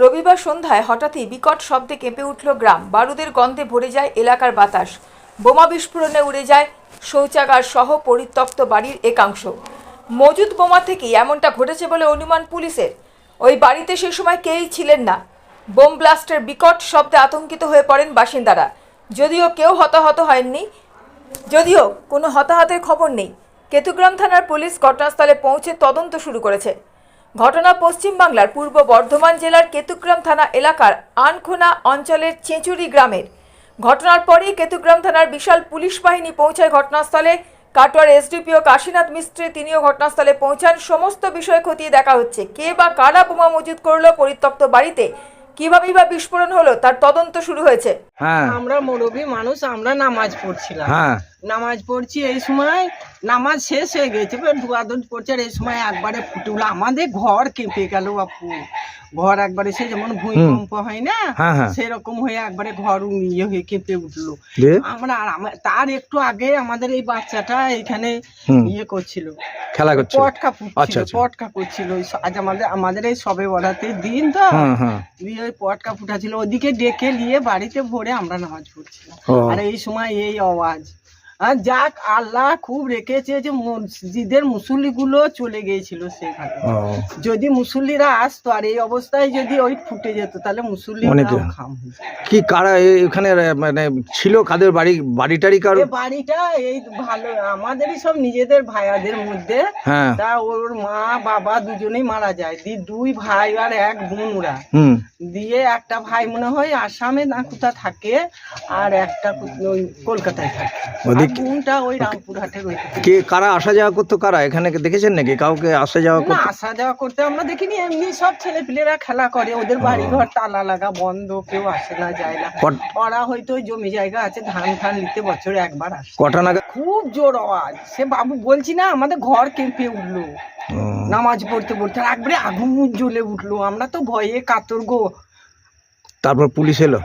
রবিবার সন্ধ্যায় হঠাৎই বিকট শব্দে কেঁপে উঠল গ্রাম। বারুদের গন্ধে ভরে যায় এলাকার বাতাস। বোমা বিস্ফোরণে উড়ে যায় শৌচাগার সহ পরিত্যক্ত বাড়ির একাংশ। মজুদ বোমা থেকেই এমনটা ঘটেছে বলে অনুমান পুলিশের। ওই বাড়িতে সে সময় কেউই ছিলেন না। বোম ব্লাস্টের বিকট শব্দে আতঙ্কিত হয়ে পড়েন বাসিন্দারা। যদিও কেউ হতাহত হয়নি যদিও কোনো হতাহতের খবর নেই। কেতুগ্রাম থানার পুলিশ ঘটনাস্থলে পৌঁছে তদন্ত শুরু করেছে। ঘটনা পশ্চিমবাংলার পূর্ব বর্ধমান জেলার কেতুগ্রাম থানা এলাকার আনখোনা অঞ্চলের চেঁচুরি গ্রামের। ঘটনার পরেই কেতুগ্রাম থানার বিশাল পুলিশ বাহিনী পৌঁছায় ঘটনাস্থলে। কাটোয়ার এসডিপিও কাশীনাথ মিস্ত্রি তিনিও ঘটনাস্থলে পৌঁছান। সমস্ত বিষয় খতিয়ে দেখা হচ্ছে। কে বা কারা বোমা মজুদ করল পরিত্যক্ত বাড়িতে? কিভাবেই বা বিস্ফোরণ হলো তার তদন্ত শুরু হয়েছে। হ্যাঁ। আমরা মুরব্বী মানুষ আমরা নামাজ পড়ছিলাম। হ্যাঁ। নামাজ পড়ছি এই সময়। নামাজ শেষ হয়ে গেছে এবার ধোয়াধুন পড়ছে আর এই সময় একবারে ফুটে উঠল আমাদের ঘর কেঁপে গেল বাপু। ঘর একবারে সে যেমন ভূমিকম্প হয় না হ্যাঁ, হ্যাঁ। সেরকম হয়ে একবারে ঘর ইয়ে হয়ে কেঁপে উঠল। আমরা তার একটু আগে আমাদের এই বাচ্চাটা এখানে ইয়ে করছিল। খেলা করছে পটকা আচ্ছা, ফুটছিল আচ্ছা। পটকা করছিল আজ আমাদের আমাদের এই সবে বরাতে দিন তো। হ্যাঁ দিয়ে ওই পটকা ফুটাছিল। ওদিকে ডেকে নিয়ে বাড়িতে ভরে আমরা নামাজ পড়ছিলাম। আর এই সময় এই আওয়াজ। যাক আল্লাহ খুব রেখেছে যে মসজিদের মুসল্লি গুলো চলে গিয়েছিল সেখানে। যদি মুসল্লিরা আসতো আর এই অবস্থায় যদি ওই ফুটে যেত তাহলে যেত। কি কারা এখানে মানে ছিল কাদের বাড়ি? বাড়ি টাড়ি কারও বাড়িটা এই ভালো আমাদেরই সব নিজেদের ভাইয়াদের মধ্যে। হ্যাঁ। তা ওর মা বাবা দুজনেই মারা যায়। দি দুই ভাই আর এক বোন ওরা। দিয়ে একটা ভাই মনে হয় আসামে না কোথা থাকে আর একটা ওই কলকাতায় থাকে। বোনটা ওই রামপুরহাটের ওই কে কারা আসা যাওয়া করতো কারা? এখানে দেখেছেন নাকি? কাউকে আসা যাওয়া না করতো? আসা যাওয়া করতে আমরা দেখিনি এমনি সব ছেলে পিলেরা খেলা করে ওদের বাড়ি ঘর তালা লাগা বন্ধ কেউ আসে না যায় না। কট- ওরা হয়তো ওই জমি জায়গা আছে ধান ধান নিতে বছরে একবার আসে। কটা নাগাদ? খুব জোর আওয়াজ। সে বাবু বলছি না আমাদের ঘর কেঁপে উঠল। ও, নামাজ পড়তে পড়তে আর একবারে আগুন জ্বলে উঠল। আমরা তো ভয়ে কাতর গো তারপর পুলিশ এলো?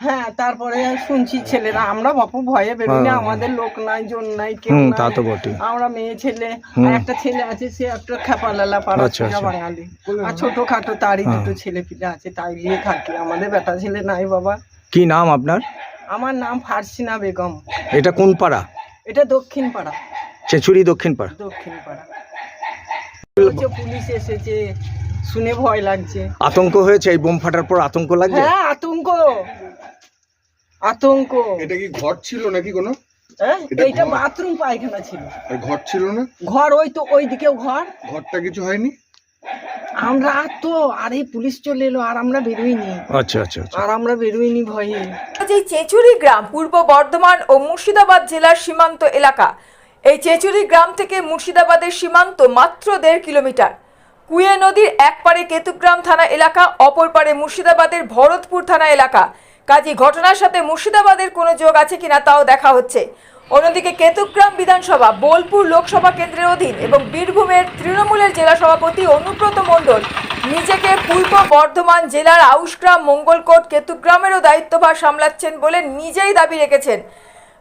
হ্যাঁ তারপরে শুনছি ছেলেরা আমরা বাপু ভয়ে বেরোই হ্যাঁ। আমাদের লোক নাই জন নাই কেউ তা তো বটে আমরা মেয়ে ছেলে আর একটা ছেলে আছে সে একটা খেপালালা পাড়া আচ্ছা, আচ্ছা। বাঙালি। আর ছোট তারই হ্যাঁ। দুটো ছেলে পিলে আছে তাই নিয়ে থাকি। আমাদের বেটা ছেলে নাই বাবা। কি নাম আপনার? আমার নাম ফারসিনা বেগম। এটা কোন পাড়া? এটা দক্ষিণ পাড়া। চেচুরি দক্ষিণ পাড়া। দক্ষিণ পাড়া। পুলিশ এসেছে শুনে ভয় লাগছে। আতঙ্ক হয়েছে এই বোম ফাটার পর আতঙ্ক লাগছে? হ্যাঁ আতঙ্ক। আতঙ্ক। এটা কি ঘর ছিল নাকি কোনো? হ্যাঁ এইটা বাথরুম পায়খানা ছিল। ঘর ছিল না? ঘর ওই তো ওই দিকেও ঘর। ঘরটা কিছু হয়নি? আমরা আর তো আর এই পুলিশ চলে এলো আর আমরা বেরোইনি। আচ্ছা আচ্ছা আচ্ছা। আর আমরা বেরোইনি ভয়ে। এই চেঁচুরি গ্রাম পূর্ব বর্ধমান ও মুর্শিদাবাদ জেলার সীমান্ত এলাকা। এই চেঁচুরি গ্রাম থেকে মুর্শিদাবাদের সীমান্ত মাত্র দেড় কিলোমিটার। কুয়ে নদীর এক পারে কেতুগ্রাম থানা এলাকা অপর পারে মুর্শিদাবাদের ভরতপুর থানা এলাকা। কাজী ঘটনার সাথে মুর্শিদাবাদের কোনো যোগ আছে কিনা তাও দেখা হচ্ছে। অন্যদিকে কেতুগ্রাম বিধানসভা, বোলপুর লোকসভা কেন্দ্রের অধীন এবং বীরভূমের তৃণমূলের জেলা সভাপতি অনুব্রত মণ্ডল নিজেকে পূর্ব বর্ধমান জেলার আউশগ্রাম, মঙ্গলকোট, কেতুগ্রামেরও দায়িত্বভার সামলাচ্ছেন বলে নিজেই দাবি রেখেছেন।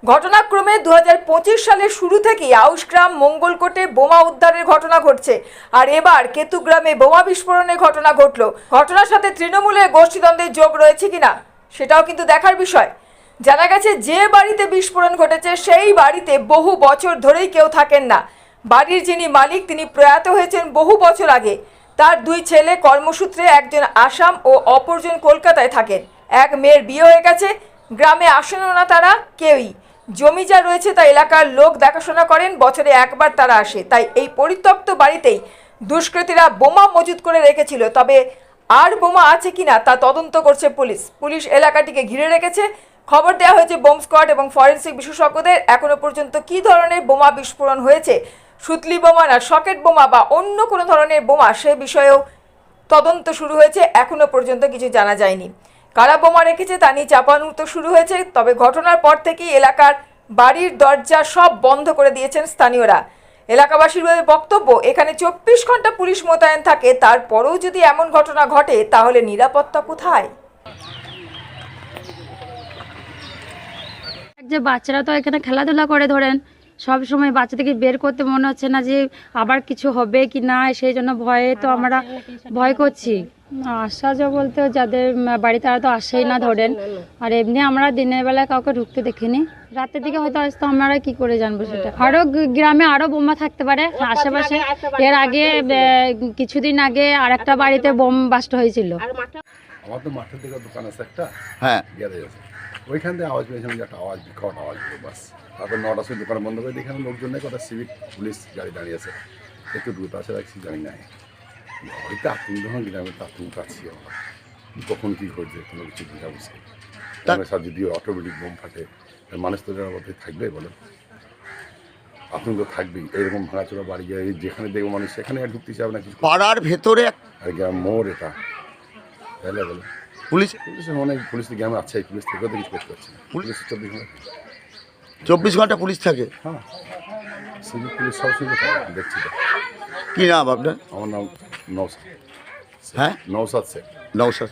ঘটনাক্রমে দু হাজার পঁচিশ সালের শুরু থেকেই আউশগ্রাম, মঙ্গলকোটে বোমা উদ্ধারের ঘটনা ঘটছে আর এবার কেতুগ্রামে বোমা বিস্ফোরণের ঘটনা ঘটল। ঘটনার সাথে তৃণমূলের গোষ্ঠীদ্বন্দ্বের যোগ রয়েছে কিনা? সেটাও কিন্তু দেখার বিষয়। জানা গেছে, যে বাড়িতে বিস্ফোরণ ঘটেছে, সেই বাড়িতে বহু বছর ধরেই কেউ থাকেন না। বাড়ির যিনি মালিক, তিনি প্রয়াত হয়েছেন বহু বছর আগে। তার দুই ছেলে কর্মসূত্রে একজন আসাম ও অপরজন কলকাতায় থাকেন। এক মেয়ের বিয়ে হয়ে গেছে, গ্রামে আসেনও না তারা কেউই। জমি যা রয়েছে তা এলাকার লোক দেখাশোনা করেন, বছরে একবার তারা আসে। তাই এই পরিত্যক্ত বাড়িতেই দুষ্কৃতীরা বোমা মজুত করে রেখেছিল। তবে আর বোমা আছে কিনা তা তদন্ত করছে পুলিশ। পুলিশ এলাকাটিকে ঘিরে রেখেছে। খবর দেওয়া হয়েছে বোম স্কোয়াড এবং ফরেন্সিক বিশেষজ্ঞদের। এখনও পর্যন্ত কী ধরনের বোমা বিস্ফোরণ হয়েছে? সুতলি বোমা না সকেট বোমা বা অন্য কোনো ধরনের বোমা সে বিষয়েও তদন্ত শুরু হয়েছে। এখনও পর্যন্ত কিছু জানা যায়নি। কারা বোমা রেখেছে তা নিয়ে চাপানুতো শুরু হয়েছে। তবে ঘটনার পর থেকেই এলাকার বাড়ির দরজা সব বন্ধ করে দিয়েছেন স্থানীয়রা। এলাকাবাসীর বক্তব্য এখানে চব্বিশ ঘণ্টা পুলিশ মোতায়েন থাকে তারপরেও যদি এমন ঘটনা ঘটে তাহলে নিরাপত্তা কোথায়? যে বাচ্চারা তো এখানে খেলাধুলা করে ধরেন সব সময় বাচ্চাদেরকে বের করতে মনে হচ্ছে না যে আবার কিছু হবে কি না সেই জন্য ভয়ে তো আমরা ভয় করছি। আসা যা বলতে যাদের বাড়ি তারা তো আসেই না ধরেন। আর এমনি আমরা দিনের বেলায় কাউকে ঢুকতে দেখিনি। রাতের দিকে হয়তো আসতো আমরা কি করে জানব সেটা? আরও গ্রামে আরও বোমা থাকতে পারে। আশেপাশে এর আগে কিছুদিন আগে আর একটা বাড়িতে বোম বাস্ট হয়েছিল। আমার তো মাঠের দিকে দোকান আছে একটা। হ্যাঁ। গ্যারেজ আছে। ওইখান থেকে আওয়াজ পেয়েছিলাম যে একটা আওয়াজ বিকট আওয়াজ হলো বাস। তারপর নটার সময় দোকান বন্ধ করে দেখলাম লোকজন নেই কথা সিভিক পুলিশ গাড়ি দাঁড়িয়ে আছে। একটু দ্রুত আসে রাখছি জানি না। যখন আমরা কখন কী কোনো কিছু বুঝা বুঝছে গ্রামের সাথে যদি অটোমেটিক বোম ফাটে মানুষ তো মধ্যে থাকবে বলেন। আতঙ্ক থাকবেই এরকম ভাঙাচোরা বাড়ি গিয়ে যেখানে দেখব মানুষ সেখানে আর ঢুকতে চাবে না কিছু। পাড়ার ভেতরে আর গ্রাম এটা। তাহলে বলো পুলিশ অনেক পুলিশ তো গ্রামে আছে পুলিশ থেকে তো কিছু করতে পারছে না। পুলিশ চব্বিশ ঘণ্টা চব্বিশ ঘণ্টা পুলিশ থাকে? হ্যাঁ। পুলিশ দেখছি তো। কি নাম আপনার? আমার নাম নৌসাদ হ্যাঁ? নৌসাদ শেখ। নৌসাদ